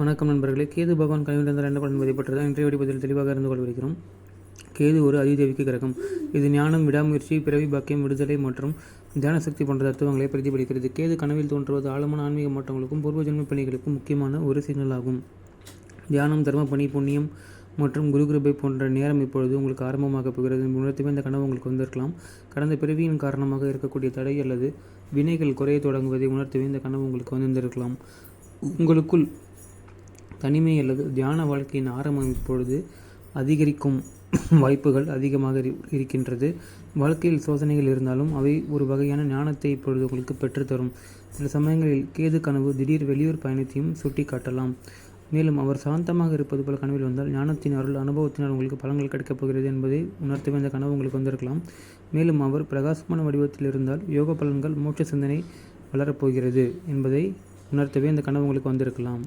வணக்கம் நண்பர்களே. கேது பகவான் கனிவிலிருந்து ரெண்டு பலன் பதிப்பட்டது இன்றைய வடிப்பதில் தெளிவாக இருந்து கொள்கிறோம். கேது ஒரு அதிதேவிக்கு கிரகம். இது ஞானம் விடாமுயற்சி பிறவி பாக்கியம் விடுதலை மற்றும் தியான சக்தி போன்ற தத்துவங்களை பிரதிபலிக்கிறது. கேது கனவில் தோன்றுவது ஆழமான ஆன்மீக மாற்றங்களுக்கும் பூர்வ ஜென்ம பணிகளுக்கும் முக்கியமான ஒரு சிக்னல் ஆகும் தியானம் தர்ம பணி புண்ணியம் மற்றும் குரு கிருபை போன்ற நேரம் இப்பொழுது உங்களுக்கு ஆரம்பமாக போகிறது. உணர்த்துமே இந்த கனவு உங்களுக்கு வந்திருக்கலாம். கடந்த பிறவியின் காரணமாக இருக்கக்கூடிய தடை அல்லது வினைகள் குறைய தொடங்குவதை உணர்த்தவே இந்த கனவு உங்களுக்கு வந்திருக்கலாம் உங்களுக்குள் தனிமை அல்லது தியான வாழ்க்கையின் ஆரம்பம் இப்பொழுது அதிகரிக்கும் வாய்ப்புகள் அதிகமாக இரு- இருக்கின்றது. வாழ்க்கையில் சோதனைகள் இருந்தாலும் அவை ஒரு வகையான ஞானத்தை இப்பொழுது உங்களுக்கு பெற்றுத்தரும். சில சமயங்களில் கேது கனவு திடீர் வெளியூர் பயணத்தையும் சுட்டி காட்டலாம் மேலும் அவர் சாந்தமாக இருப்பது போல கனவில் வந்தால் ஞானத்தின் அருள் அனுபவத்தினால் உங்களுக்கு பலங்கள் கிடைக்கப் போகிறது என்பதை உணர்த்தவே இந்த கனவு உங்களுக்கு வந்திருக்கலாம். மேலும் அவர் பிரகாசமான வடிவத்தில் இருந்தால் யோக பலன்கள் மூச்ச சிந்தனை வளரப்போகிறது என்பதை உணர்த்தவே இந்த கனவு உங்களுக்கு வந்திருக்கலாம்.